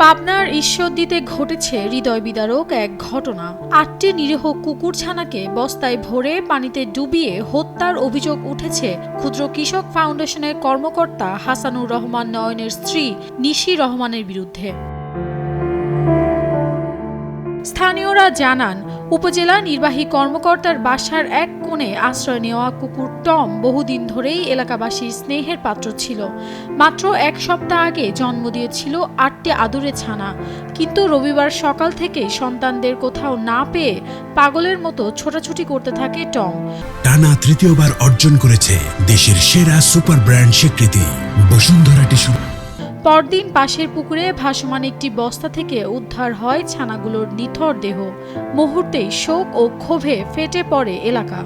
পাবনার ঈশ্বরদীতে ঘটেছে হৃদয় বিদারক এক ঘটনা। আটটি নিরীহ কুকুরছানাকে বস্তায় ভরে পানিতে ডুবিয়ে হত্যার অভিযোগ উঠেছে ক্ষুদ্র কৃষক ফাউন্ডেশনের কর্মকর্তা হাসানুর রহমান নয়নের স্ত্রী নিশি রহমানের বিরুদ্ধে। স্থানীয়রা জানান উপজেলা নির্বাহী কর্মকর্তার বাসার এক কোণে আশ্রয় নেওয়া কুকুর টম বহুদিন ধরেই এলাকাবাসীর স্নেহের পাত্র ছিল। মাত্র এক সপ্তাহ আগে জন্ম দিয়েছিল আটটি আদুরে ছানা। কিন্তু রবিবার সকাল থেকে সন্তানদের কোথাও না পেয়ে পাগলের মতো ছোটাছুটি করতে থাকে টম। টানা তৃতীয়বার অর্জন করেছে দেশের সেরা সুপার ব্র্যান্ড স্বীকৃতি, বসুন্ধরা টিস্যু। পরদিন পাশের পুকুরে ভাসমান একটি বস্তা থেকে উদ্ধার হয় ছানাগুলোর নিথর দেহ। মুহূর্তেই শোক ও ক্ষোভে ফেটে পড়ে এলাকা।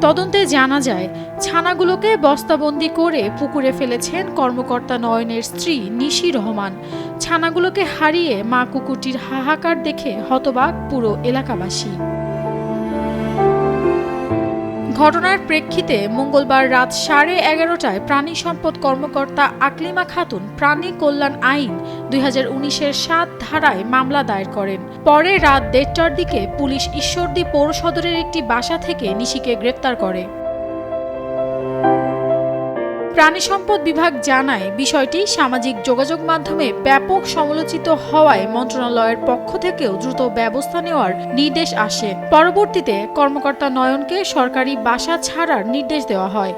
তদন্তে জানা যায়, ছানাগুলোকে বস্তাবন্দি করে পুকুরে ফেলেছেন কর্মকর্তা নয়নের স্ত্রী নিশি রহমান। ছানাগুলোকে হারিয়ে মা কুকুরটির হাহাকার দেখে হতবাক পুরো এলাকাবাসী। ঘটনার প্রেক্ষিতে মঙ্গলবার রাত সাড়ে এগারোটায় প্রাণী সম্পদ কর্মকর্তা আকলিমা খাতুন প্রাণী কল্যাণ আইন দুই হাজার উনিশের সাত ধারায় মামলা দায়ের করেন। পরে রাত দেড়টার দিকে পুলিশ ঈশ্বরদী পৌরসদরের একটি বাসা থেকে নিশিকে গ্রেপ্তার করে। প্রাণী সম্পদ বিভাগ জানায়, বিষয়টি সামাজিক যোগাযোগ মাধ্যমে ব্যাপক সমালোচিত হওয়ায় মন্ত্রণালয়ের পক্ষ থেকেও দ্রুত ব্যবস্থা নেওয়ার নির্দেশ আসে। পরবর্তীতে কর্মকর্তা নয়নকে সরকারি বাসা ছাড়ার নির্দেশ দেওয়া হয়।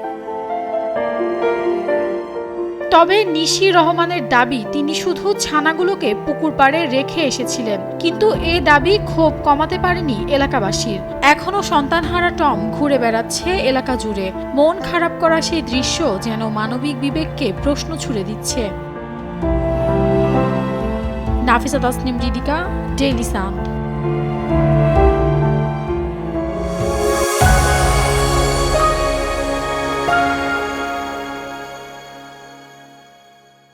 তবে নিশি রহমানের দাবি, তিনি শুধু ছানাগুলোকে পুকুর পাড়ে রেখে এসেছিলেন। কিন্তু এ দাবি ক্ষোভ কমাতে পারেনি এলাকাবাসীর। এখনও সন্তানহারা টম ঘুরে বেড়াচ্ছে এলাকা জুড়ে। মন খারাপ করা সেই দৃশ্য যেন মানবিক বিবেককে প্রশ্ন ছুড়ে দিচ্ছে। নাফিসা তাসনিম রিদিকা ডেইলি